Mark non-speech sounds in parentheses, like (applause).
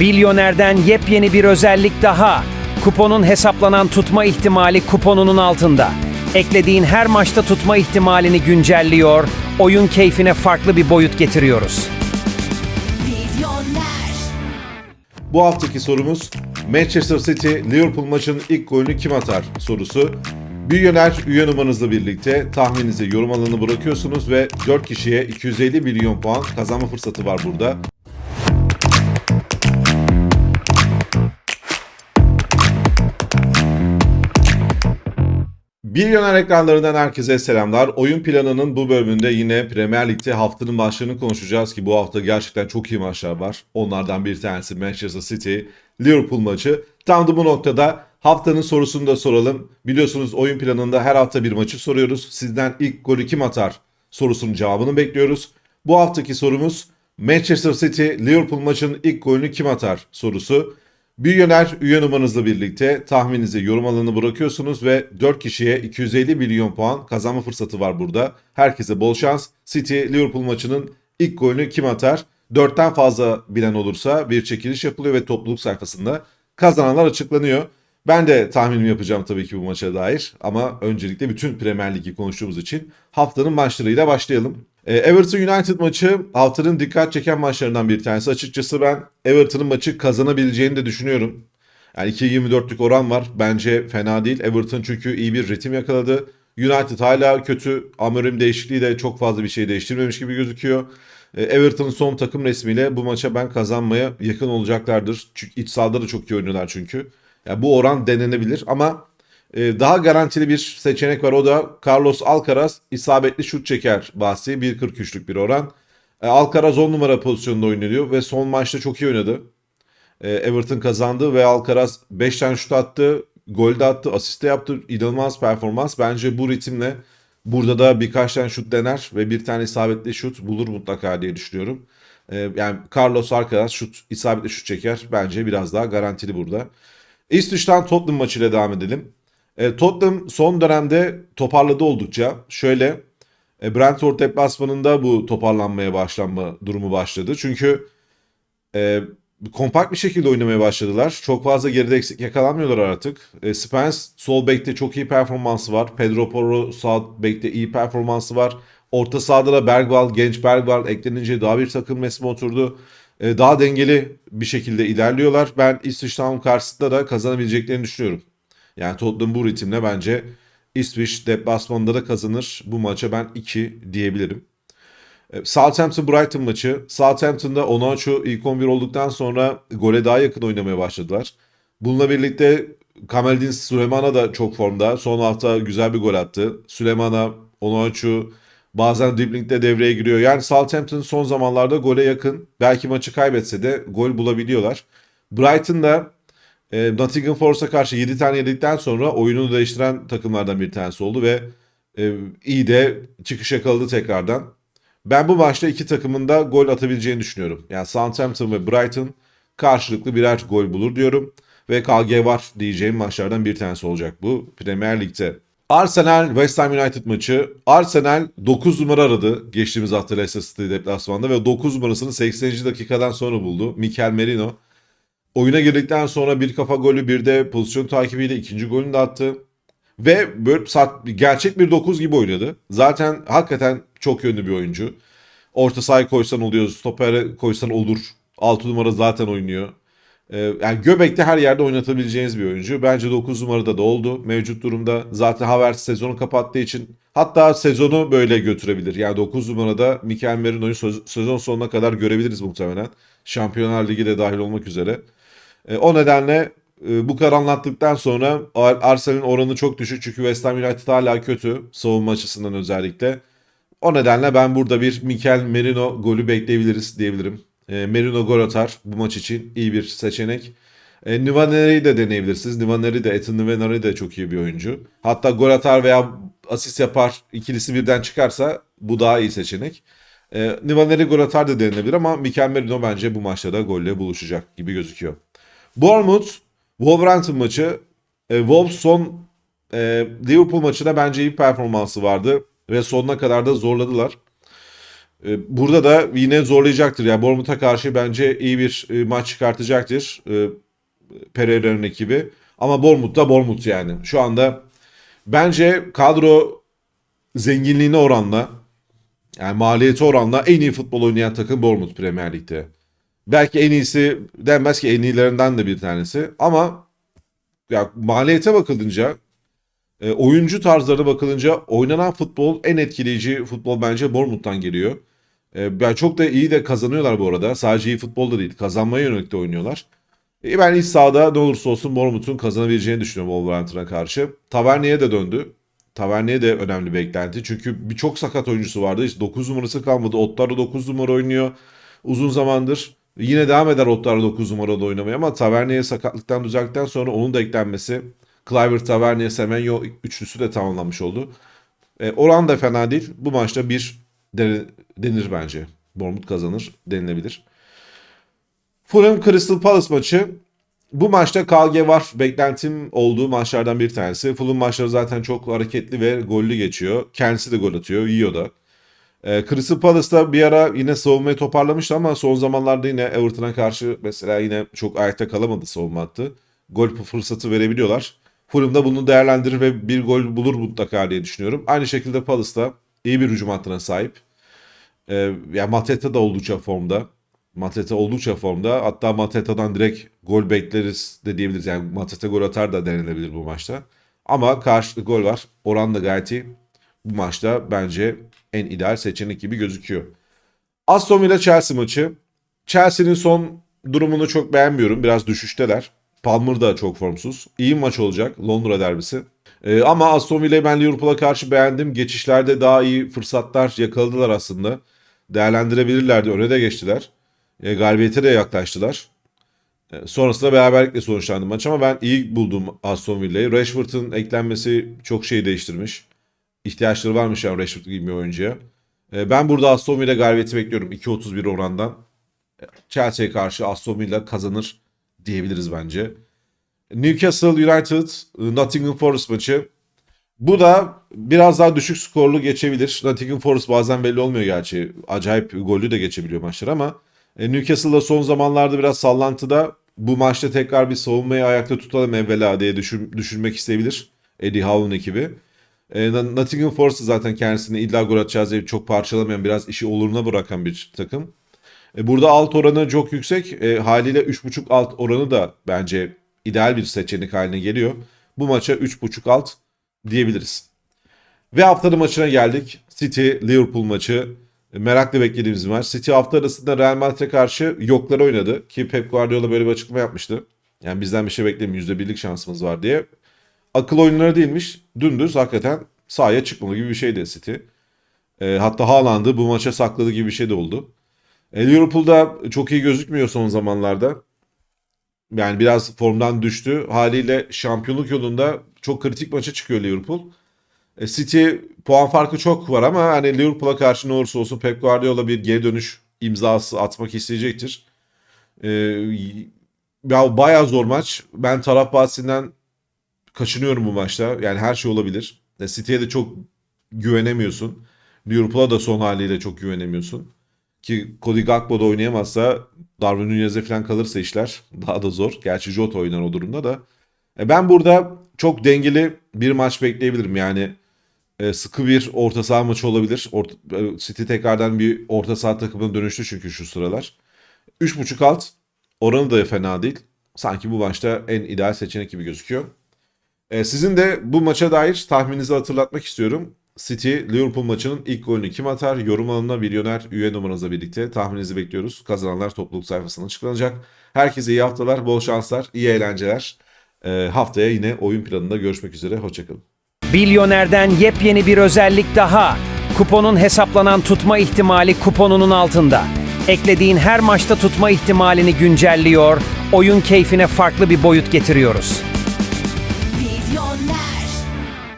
Bilyoner'den yepyeni bir özellik daha. Kuponun hesaplanan tutma ihtimali kuponunun altında. Eklediğin her maçta tutma ihtimalini güncelliyor, oyun keyfine farklı bir boyut getiriyoruz. Bu haftaki sorumuz Manchester City Liverpool maçının ilk golünü kim atar sorusu. Milyoner üye numaranızla birlikte tahmininizi yorum alanına bırakıyorsunuz ve 4 kişiye 250 milyon puan kazanma fırsatı var burada. Milyoner ekranlarından herkese selamlar. Oyun planının bu bölümünde yine Premier Lig'de haftanın maçlarını konuşacağız ki bu hafta gerçekten çok iyi maçlar var. Onlardan bir tanesi Manchester City Liverpool maçı. Tam da bu noktada haftanın sorusunu da soralım. Biliyorsunuz oyun planında her hafta bir maçı soruyoruz. Sizden ilk golü kim atar sorusunun cevabını bekliyoruz. Bu haftaki sorumuz Manchester City Liverpool maçının ilk golünü kim atar sorusu. Milyoner üye numaranızla birlikte tahmininizi yorum alanına bırakıyorsunuz ve 4 kişiye 250 milyon puan kazanma fırsatı var burada. Herkese bol şans. City Liverpool maçının ilk golünü kim atar? 4'ten fazla bilen olursa bir çekiliş yapılıyor ve topluluk sayfasında kazananlar açıklanıyor. Ben de tahminimi yapacağım tabii ki bu maça dair ama öncelikle bütün Premier Ligi konuştuğumuz için haftanın maçlarıyla başlayalım. Ee, Everton United maçı haftanın dikkat çeken maçlarından bir tanesi. Açıkçası ben Everton'ın maçı kazanabileceğini de düşünüyorum. Yani 2.24'lük oran var. Bence fena değil. Everton çünkü iyi bir ritim yakaladı. United hala kötü. Amorim değişikliği de çok fazla bir şey değiştirmemiş gibi gözüküyor. Ee, Everton'ın son takım resmiyle bu maça ben kazanmaya yakın olacaklardır. Çünkü iç sahada da çok iyi oynuyorlar çünkü. Yani bu oran denenebilir ama daha garantili bir seçenek var. O da Carlos Alcaraz isabetli şut çeker bahsi. 1.43'lük bir oran. E, Alcaraz 10 numara pozisyonunda oynuyor ve son maçta çok iyi oynadı. E, Everton kazandı ve Alcaraz 5 tane şut attı. Gol de attı, asist de yaptı. İnanılmaz performans. Bence bu ritimle burada da birkaç tane şut dener ve bir tane isabetli şut bulur mutlaka diye düşünüyorum. Yani Carlos Alcaraz şut, isabetli şut çeker. Bence biraz daha garantili burada. İsviçre'den Tottenham maçıyla devam edelim. E, Tottenham son dönemde toparladı oldukça. Şöyle e, Brentford deplasmanında bu toparlanmaya başlanma durumu başladı. Çünkü e, kompakt bir şekilde oynamaya başladılar. Çok fazla geride eksik yakalanmıyorlar artık. E, Spence sol bekte çok iyi performansı var. Pedro Porro sağ bekte iyi performansı var. Orta sahada da Bergwall, genç Bergwall eklenince daha bir takım resmi oturdu. E, daha dengeli bir şekilde ilerliyorlar. Ben İsviçre karşısında da kazanabileceklerini düşünüyorum. Yani Tottenham bu ritimle bence İsviç deplasmanında da kazanır. Bu maça ben 2 diyebilirim. E, Southampton Brighton maçı. Southampton'da Onaçu ilk 11 olduktan sonra gole daha yakın oynamaya başladılar. Bununla birlikte Kamaldin Süleymana da çok formda. Son hafta güzel bir gol attı. Süleymana, Onaçu bazen driblingde devreye giriyor. Yani Southampton son zamanlarda gole yakın. Belki maçı kaybetse de gol bulabiliyorlar. Brighton da e, Nottingham Forest'a karşı 7 tane yedikten sonra oyununu değiştiren takımlardan bir tanesi oldu ve e, iyi de çıkış yakaladı tekrardan. Ben bu maçta iki takımın da gol atabileceğini düşünüyorum. Yani Southampton ve Brighton karşılıklı birer gol bulur diyorum. Ve KG var diyeceğim maçlardan bir tanesi olacak bu Premier Lig'de. Arsenal West Ham United maçı. Arsenal 9 numara aradı geçtiğimiz hafta Leicester City deplasmanda ve 9 numarasını 80. dakikadan sonra buldu. Mikel Merino. Oyuna girdikten sonra bir kafa golü bir de pozisyon takibiyle ikinci golünü de attı. Ve böyle sat, gerçek bir 9 gibi oynadı. Zaten hakikaten çok yönlü bir oyuncu. Orta sahaya koysan oluyor, stopere koysan olur. 6 numara zaten oynuyor. Ee, yani Göbek'te her yerde oynatabileceğiniz bir oyuncu. Bence 9 numarada da oldu mevcut durumda. Zaten Havertz sezonu kapattığı için hatta sezonu böyle götürebilir. Yani 9 numarada Mikel Merino'yu sezon sonuna kadar görebiliriz muhtemelen. Şampiyonlar Ligi de dahil olmak üzere. E, o nedenle e, bu kadar anlattıktan sonra Ar- Arsenal'in oranı çok düşük çünkü West Ham United hala kötü savunma açısından özellikle. O nedenle ben burada bir Mikel Merino golü bekleyebiliriz diyebilirim. E, Merino gol atar bu maç için iyi bir seçenek. E, Nvaneri'yi de deneyebilirsiniz. Nvaneri de Ethan Nvaneri de çok iyi bir oyuncu. Hatta gol atar veya asist yapar ikilisi birden çıkarsa bu daha iyi seçenek. E, Nvaneri gol atar da denilebilir ama Mikel Merino bence bu maçta da golle buluşacak gibi gözüküyor. Bournemouth Wolverhampton maçı. E, Wolves son e, Liverpool maçına bence iyi performansı vardı ve sonuna kadar da zorladılar. E, Burada da yine zorlayacaktır. Yani Bournemouth'a karşı bence iyi bir e, maç çıkartacaktır. E, Pereira'nın ekibi. Ama Bournemouth da Bournemouth yani. Şu anda bence kadro zenginliğine oranla yani maliyeti oranla en iyi futbol oynayan takım Bournemouth Premier Lig'de. Belki en iyisi denmez ki en iyilerinden de bir tanesi. Ama ya maliyete bakılınca e, oyuncu tarzlarına bakılınca oynanan futbol en etkileyici futbol bence Bournemouth'tan geliyor. E, yani çok da iyi de kazanıyorlar bu arada. Sadece iyi futbol da değil. Kazanmaya yönelik de oynuyorlar. E, ben iç sahada ne olursa olsun Bournemouth'un kazanabileceğini düşünüyorum Wolverhampton'a karşı. Tavernier de döndü. Tavernier de önemli beklenti. Çünkü birçok sakat oyuncusu vardı. İşte 9 numarası kalmadı. Ottaro 9 numara oynuyor. Uzun zamandır. Yine devam eder Ottaro 9 numarada oynamaya ama Tavernier sakatlıktan düzeldikten sonra onun da eklenmesi. Clivert, Tavernier, Semenyo üçlüsü de tamamlanmış oldu. E, oran da fena değil. Bu maçta bir de- denir bence. Bournemouth kazanır denilebilir. Fulham Crystal Palace maçı. Bu maçta KG var. Beklentim olduğu maçlardan bir tanesi. Fulham maçları zaten çok hareketli ve gollü geçiyor. Kendisi de gol atıyor. Yiyor da. E, Crystal Palace'da bir ara yine savunmayı toparlamıştı ama son zamanlarda yine Everton'a karşı mesela yine çok ayakta kalamadı savunma hattı. Gol fırsatı verebiliyorlar. Fulham da bunu değerlendirir ve bir gol bulur mutlaka diye düşünüyorum. Aynı şekilde Palace da iyi bir hücum hattına sahip. E, yani Mateta da oldukça formda. Mateta oldukça formda. Hatta Mateta'dan direkt gol bekleriz de diyebiliriz. Yani Mateta gol atar da denilebilir bu maçta. Ama karşılıklı gol var. Oran da gayet iyi. Bu maçta bence en ideal seçenek gibi gözüküyor. Aston Villa Chelsea maçı. Chelsea'nin son durumunu çok beğenmiyorum. Biraz düşüşteler. Palmer da çok formsuz. İyi maç olacak. Londra derbisi. Ee, ama Aston Villa'yı ben Liverpool'a karşı beğendim. Geçişlerde daha iyi fırsatlar yakaladılar aslında. Değerlendirebilirlerdi. Öne de geçtiler. E, galibiyete de yaklaştılar. E, sonrasında beraberlikle sonuçlandı maç ama ben iyi buldum Aston Villa'yı. Rashford'un eklenmesi çok şey değiştirmiş. İhtiyaçları varmış yani Rashford gibi bir oyuncuya. E, ben burada Aston Villa galibiyeti bekliyorum 2.31 orandan. E, Chelsea'ye karşı Aston Villa kazanır diyebiliriz bence. Newcastle United Nottingham Forest maçı. Bu da biraz daha düşük skorlu geçebilir. Nottingham Forest bazen belli olmuyor gerçi. Acayip gollü de geçebiliyor maçlar ama e, Newcastle'da son zamanlarda biraz sallantıda. Bu maçta tekrar bir savunmayı ayakta tutalım evvela diye düşün, düşünmek isteyebilir. Eddie Howe'un ekibi. E, Nottingham Forest zaten kendisini illa gol atacağız diye çok parçalamayan biraz işi oluruna bırakan bir takım. E, burada alt oranı çok yüksek. E, haliyle 3.5 alt oranı da bence ideal bir seçenek haline geliyor. Bu maça 3.5 alt diyebiliriz. Ve haftanın maçına geldik. City Liverpool maçı. E, Merakla beklediğimiz bir maç. City hafta arasında Real Madrid'e karşı yokları oynadı. Ki Pep Guardiola böyle bir açıklama yapmıştı. Yani bizden bir şey beklemeyin %1'lik şansımız var diye. Akıl oyunları değilmiş. Dümdüz hakikaten sahaya çıkmalı gibi bir şeydi City. E, hatta Haaland'ı bu maça sakladı gibi bir şey de oldu. E, Liverpool'da çok iyi gözükmüyor son zamanlarda. Yani biraz formdan düştü. Haliyle şampiyonluk yolunda çok kritik maça çıkıyor Liverpool. E, City puan farkı çok var ama hani Liverpool'a karşı ne olursa olsun Pep Guardiola bir geri dönüş imzası atmak isteyecektir. E, ya bayağı zor maç. Ben taraf bahsinden kaçınıyorum bu maçta. Yani her şey olabilir. E, City'ye de çok güvenemiyorsun. Liverpool'a da son haliyle çok güvenemiyorsun. Ki Cody Gakpo da oynayamazsa Darwin Nunez'e falan kalırsa işler (laughs) daha da zor. Gerçi Jota oynar o durumda da. E, ben burada çok dengeli bir maç bekleyebilirim. Yani e, sıkı bir orta saha maçı olabilir. Orta, e, City tekrardan bir orta saha takımına dönüştü çünkü şu sıralar. 3.5 alt oranı da fena değil. Sanki bu maçta en ideal seçenek gibi gözüküyor. E, sizin de bu maça dair tahmininizi hatırlatmak istiyorum. City Liverpool maçının ilk golünü kim atar? Yorum alanına milyoner üye numaranızla birlikte tahmininizi bekliyoruz. Kazananlar topluluk sayfasına açıklanacak. Herkese iyi haftalar, bol şanslar, iyi eğlenceler. E, haftaya yine oyun planında görüşmek üzere. Hoşçakalın. Bilyoner'den yepyeni bir özellik daha. Kuponun hesaplanan tutma ihtimali kuponunun altında. Eklediğin her maçta tutma ihtimalini güncelliyor, oyun keyfine farklı bir boyut getiriyoruz.